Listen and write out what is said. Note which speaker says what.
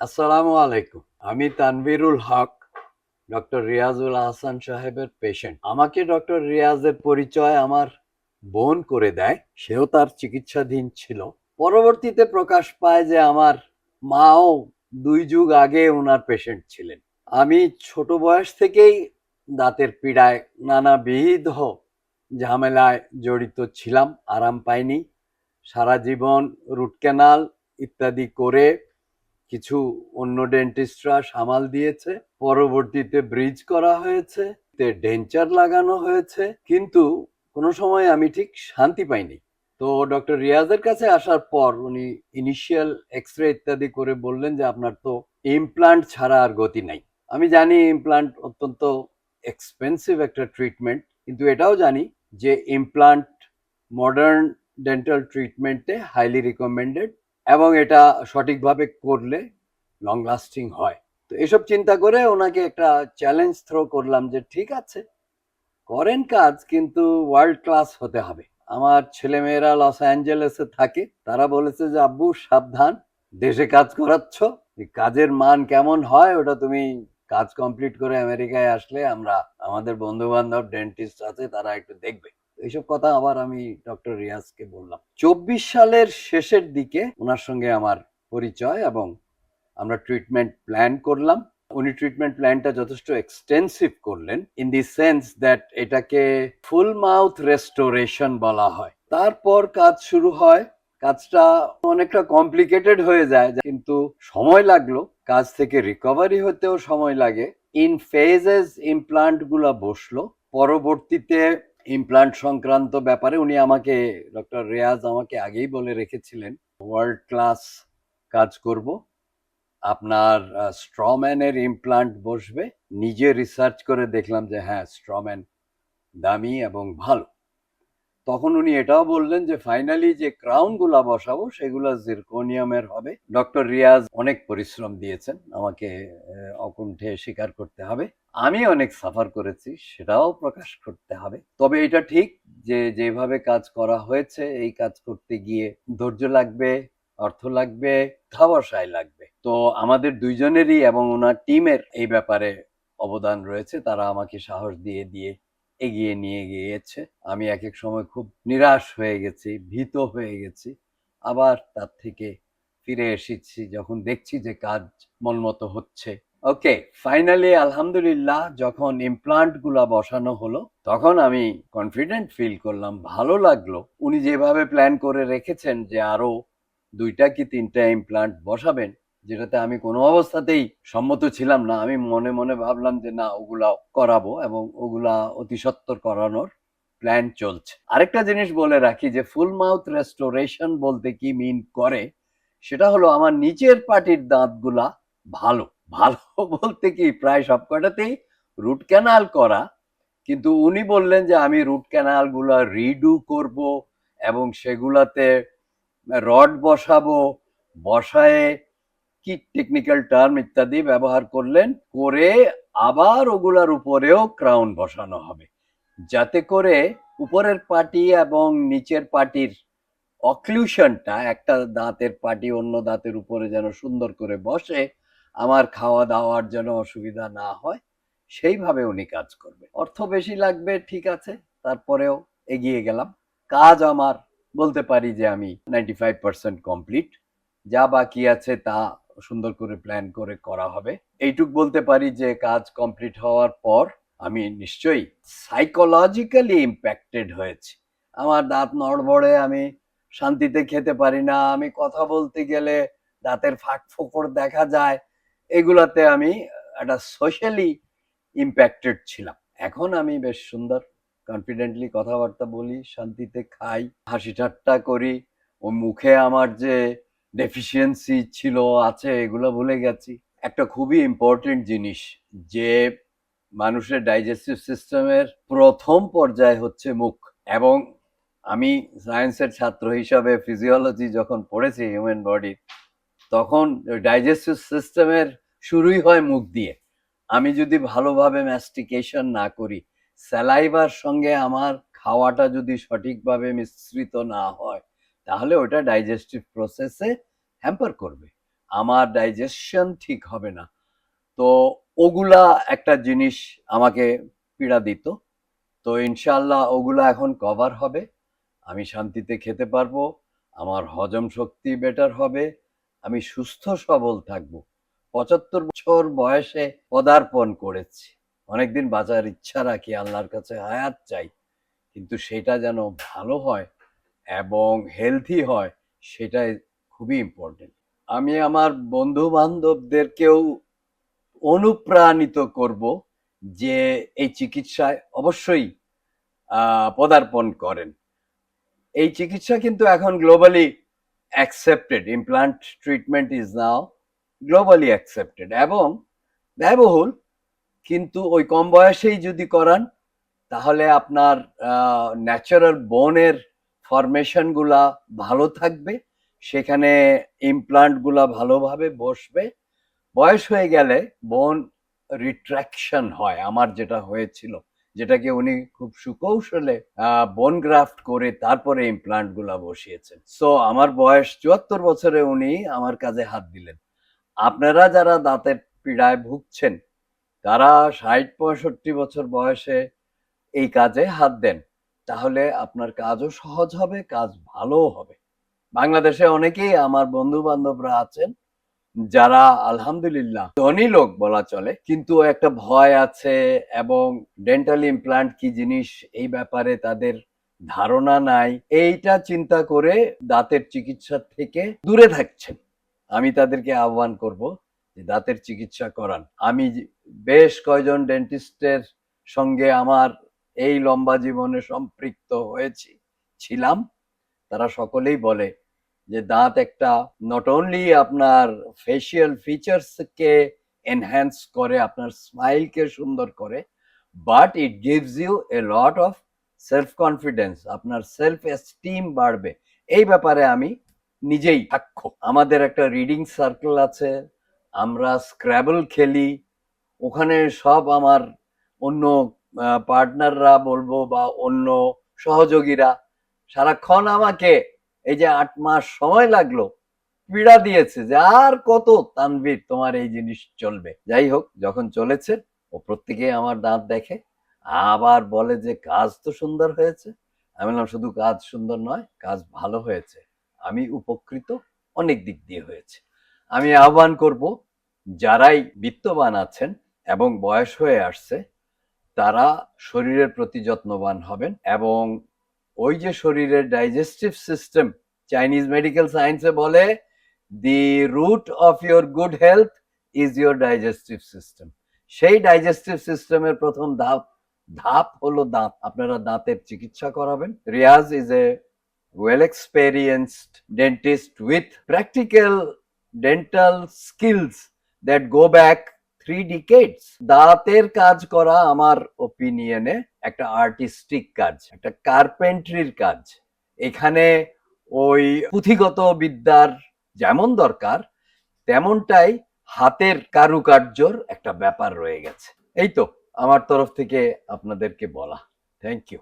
Speaker 1: আসসালামু আলাইকুম। আমি তানভীরুল হক, ডক্টর রিয়াজুল আহসান সাহেবের পেশেন্ট। আমাকে ডক্টর রিয়াজের পরিচয় আমার বোন করে দেয়, সেও তার চিকিৎসাধীন ছিল। পরবর্তীতে প্রকাশ পায় যে আমার মাও দুই যুগ আগে ওনার পেশেন্ট ছিলেন। আমি ছোট বয়স থেকেই দাঁতের পীড়ায় নানাবিধ ঝামেলায় জড়িত ছিলাম, আরাম পাইনি। সারা জীবন রুট ক্যানাল ইত্যাদি করে কিছু অন্য ডেন্টিস্টরা সামাল দিয়েছে, পরবর্তীতে ব্রিজ করা হয়েছে, তে ডেঞ্চার লাগানো হয়েছে, কিন্তু কোনো সময় আমি ঠিক শান্তি পাইনি। তো ডক্টর রিয়াজের কাছে আসার পর উনি ইনিশিয়াল এক্স রে ইত্যাদি করে বললেন যে, আপনার তো ইমপ্লান্ট ছাড়া আর গতি নাই। আমি জানি ইমপ্লান্ট অত্যন্ত এক্সপেন্সিভ একটা ট্রিটমেন্ট কিন্তু এটাও জানি যে ইমপ্লান্ট মডার্ন ডেন্টাল ট্রিটমেন্টে হাইলি রিকমেন্ডেড এবং এটা সঠিকভাবে করলে লং লাস্টিং হয়। তো এসব চিন্তা করে ওনাকে একটা চ্যালেঞ্জ থ্রো করলাম যে, ঠিক আছে, করেন কাজ, কিন্তু ওয়ার্ল্ড ক্লাস হতে হবে। আমার ছেলেমেয়েরা লস অ্যাঞ্জেলেসে থাকে, তারা বলেছে যে, আব্বু, সাবধান, দেশে কাজ করাচ্ছ কাজের মান কেমন হয়, ওটা তুমি কাজ কমপ্লিট করে আমেরিকায় আসলে আমরা, আমাদের বন্ধু বান্ধব ডেন্টিস্ট আছে, তারা একটু দেখবে। এইসব কথা আবার আমি ডক্টর রিয়াজকে বললাম। চব্বিশ সালের শেষের দিকে ওনার সঙ্গে আমার পরিচয় এবং আমরা ট্রিটমেন্ট প্ল্যান করলাম। উনি ট্রিটমেন্ট প্ল্যানটা যথেষ্ট এক্সটেন্সিভ করলেন ইন দি সেন্স দ্যাট এটাকে ফুল মাউথ রেস্টোরেশন বলা হয়। তারপর কাজ শুরু হয়। কাজটা অনেকটা কমপ্লিকেটেড হয়ে যায়, কিন্তু সময় লাগল। কাজ থেকে রিকভারি হতেও সময় লাগে। ইন ফেজেস ইমপ্লান্টগুলা বসল। পরবর্তীতে ইমপ্লান্ট সংক্রান্ত ব্যাপারে উনি আমাকে, ডক্টর রেয়াজ আমাকে আগেই বলে রেখেছিলেন ওয়ার্ল্ড ক্লাস কাজ করব, আপনার স্ট্রম্যানের ইমপ্লান্ট বসবে, নিজে রিসার্চ করে দেখলাম যে হ্যাঁ স্ট্রম্যান দামি এবং ভালো। তখন উনি এটাও বললেন যে ফাইনালি যে ক্রাউনগুলা বসাবো, সেগুলো জিরকোনিয়ামের হবে। ডক্টর রিয়াজ অনেক পরিশ্রম দিয়েছেন, আমাকে অকুণ্ঠে স্বীকার করতে হবে। আমি অনেক সাফার করেছি, সেটাও প্রকাশ করতে হবে। তবে এটা ঠিক যে, যেভাবে কাজ করা হয়েছে, এই কাজ করতে গিয়ে ধৈর্য লাগবে, অর্থ লাগবে থাবসায় লাগবে। তো আমাদের দুইজনেরই এবং ওনার টিমের এই ব্যাপারে অবদান রয়েছে। তারা আমাকে সাহস দিয়ে দিয়ে এগিয়ে নিয়ে গিয়েছে। আমি এক এক সময় খুব নিরাশ হয়ে গেছি, ভীত হয়ে গেছি। আবার তার থেকে ফিরে এসেছি, যখন দেখছি যে কাজ মন মতো হচ্ছে। ওকে ফাইনালি আলহামদুলিল্লাহ যখন ইমপ্লান্টগুলা বসানো হলো, তখন আমি কনফিডেন্ট ফিল করলাম, ভালো লাগল। উনি যেভাবে প্ল্যান করে রেখেছেন যে আরও দুইটা কি তিনটা ইমপ্লান্ট বসাবেন, যেটাতে আমি কোনো অবস্থাতেই সম্মত ছিলাম না। আমি মনে মনে ভাবলাম যে না ওগুলা করাবো এবং ওগুলা অতি সত্বর করানোর প্ল্যান চলছে। আরেকটা জিনিস বলে রাখি যে ফুল মাউথ রেস্টোরেশন বলতে কি মিন করে, সেটা হলো আমার নিচের পাটির দাঁতগুলা ভালো। ভালো বলতে কি, প্রায় সবকটাতেই রুট ক্যানাল করা। কিন্তু উনি বললেন যে, আমি রুট ক্যানালগুলা রিডু করব এবং সেগুলাতে রড বসাবো, বসায়ে কি টেকনিক্যাল টার্ম ইত্যাদি ব্যবহার করলেন, করে আবার ওগুলার উপরেও ক্রাউন বসানো হবে। যাতে করে উপরের পাটি এবং নিচের পাটির অক্লুশনটা একটা দাঁতের পাটি অন্য দাঁতের উপরে যেন সুন্দর করে বসে আমার খাওয়া দাওয়ার যেন অসুবিধা না হয়, সেইভাবে উনি কাজ করবে। অর্থ বেশি লাগবে, ঠিক আছে, তারপরেও এগিয়ে গেলাম। কাজ আমার, বলতে পারি যে আমি নাইনটি ফাইভ পার্সেন্ট কমপ্লিট যা বাকি আছে তা সুন্দর করে প্ল্যান করে করা হবে। এইটুক বলতে পারি যে কাজ কমপ্লিট হওয়ার পর আমি নিশ্চয়ই সাইকোলজিক্যালি ইম্প্যাক্টেড হয়েছি। আমার দাঁত নড়বড়ে, আমি শান্তিতে খেতে পারি না, আমি কথা বলতে গেলে দাঁতের ফাঁক ফোকর দেখা যায় এগুলাতে আমি একটা সোশ্যালি ইম্প্যাক্টেড ছিলাম। এখন আমি বেশ সুন্দর। কনফিডেন্টলি কথাবার্তা বলি, শান্তিতে খাই, হাসি ঠাট্টা করি, ও মুখে আমার যে ডেফিসিয়েন্সি ছিল, আছে, এগুলো ভুলে গেছি। একটা খুবই ইম্পর্টেন্ট জিনিস, যে মানুষের ডাইজেস্টিভ সিস্টেমের প্রথম পর্যায় হচ্ছে মুখ। এবং আমি সায়েন্সের ছাত্র হিসাবে ফিজিওলজি যখন পড়েছি হিউম্যান বডির তখন ডাইজেস্টিভ সিস্টেমের শুরুই হয় মুখ দিয়ে। আমি যদি ভালোভাবে ম্যাস্টিকেশন না করি স্যালাইভার সঙ্গে আমার খাওয়াটা যদি সঠিকভাবে মিশ্রিত না হয়, তাহলে ওটা ডাইজেস্টিভ প্রসেসে হ্যাম্পার করবে। আমার ডাইজেশন ঠিক হবে না। তো ওগুলা একটা জিনিস আমাকে পীড়া দিত। তো ইনশাল্লাহ ওগুলা এখন কভার হবে। আমি শান্তিতে খেতে পারব। আমার হজম শক্তি বেটার হবে। আমি সুস্থ সবল থাকব। পঁচাত্তর বছর বয়সে পদার্পণ করেছি। অনেকদিন বাঁচার ইচ্ছা রাখি, আল্লাহর কাছে হায়াত চাই। কিন্তু সেটা যেন ভালো হয় এবং হেলথি হয়, সেটাই খুবই ইম্পর্টেন্ট আমি আমার বন্ধু বান্ধবদেরকেও অনুপ্রাণিত করব যে এই চিকিৎসায় অবশ্যই পদার্পণ করেন। এই চিকিৎসা কিন্তু এখন globally accepted implant treatment is now globally accepted এবং ব্যয়বহুল, কিন্তু ওই কম বয়সেই যদি করান, তাহলে আপনার ন্যাচারাল বোনের ফরমেশনগুলা ভালো থাকবে। সেখানে ইমপ্লান্টগুলা ভালোভাবে বসবে। বয়স হয়ে গেলে বোন রিট্র্যাকশন হয়, আমার যেটা হয়েছিল। যেটাকে উনি খুব সুকৌশলে বোন গ্রাফট করে তারপরে ইমপ্লান্টগুলা বসিয়েছেন। সো আমার বয়স চুয়াত্তর বছরে উনি আমার কাজে হাত দিলেন। আপনারা যারা দাঁতের পীড়ায় ভুগছেন, তারা ষাট পঁয়ষট্টি বছর বয়সে এই কাজে হাত দেন, তাহলে আপনার কাজও সহজ হবে, কাজ ভালোও হবে। বাংলাদেশে অনেকেই আমার বন্ধু বান্ধবরা আছেন যারা আলহামদুলিল্লাহ ধনী লোক বলা চলে, কিন্তু একটা ভয় আছে এবং ডেন্টাল ইমপ্লান্ট কি জিনিস এই ব্যাপারে তাদের ধারণা নাই, এইটা চিন্তা করে দাঁতের চিকিৎসা থেকে দূরে থাকছেন। আমি তাদেরকে আহ্বান করব যে দাঁতের চিকিৎসা করান। আমি বেশ কয়জন ডেন্টিস্টের সঙ্গে আমার এই লম্বা জীবনে সম্পৃক্ত হয়েছি, ছিলাম। তারা সকলেই বলে যে দাঁত একটা নট অনলি আপনার ফেসিয়াল ফিচার্সকে এনহ্যান্স করে, আপনার স্মাইলকে সুন্দর করে but it gives you a lot of self confidence আপনার সেলফ এস্টিম বাড়বে। এই ব্যাপারে আমি নিজেই সাক্ষ্য। আমাদের একটা রিডিং সার্কেল আছে, আমরা স্ক্র্যাবল খেলি, ওখানে সব আমার অন্য পার্টনাররা বলব বা অন্য সহযোগীরা, সারাক্ষণ আমাকে এই যে আট মাস সময় লাগল, পীড়া দিয়েছে, যে আর কত তানভীর তোমার এই জিনিস চলবে। যাই হোক, যখন চলেছে, ও প্রত্যেকে আমার দাঁত দেখে, আবার বলে যে কাজ তো সুন্দর হয়েছে। আমি বললাম, শুধু কাজ সুন্দর নয়, কাজ ভালো হয়েছে। আমি উপকৃত অনেক দিক দিয়ে হয়েছে। আমি আহ্বান করব, যারাই বিত্তবান আছেন এবং বয়স হয়ে আসছে, তারা শরীরের প্রতি যত্নবান হবেন এবং ওই যে শরীরের ডাইজেস্টিভ সিস্টেম চাইনিজ মেডিকেল সায়েন্সে বলে the root of your good health is your digestive system সেই ডাইজেস্টিভ সিস্টেমের প্রথম ধাপ ধাপ হলো দাঁত। আপনারা দাঁতের চিকিৎসা করাবেন। Riaz is a well experienced dentist with practical dental skills that go back three decades দাঁতের কাজ করা আমার ওপিনিয়নে একটা আর্টিস্টিক কাজ, একটা কার্পেন্ট্রির কাজ। এখানে ওই পুঁথিগত বিদ্যার যেমন দরকার, তেমনটাই হাতের কারুকার্যর একটা ব্যাপার রয়ে গেছে। এই তো, আমার তরফ থেকে আপনাদেরকে বলা। Thank you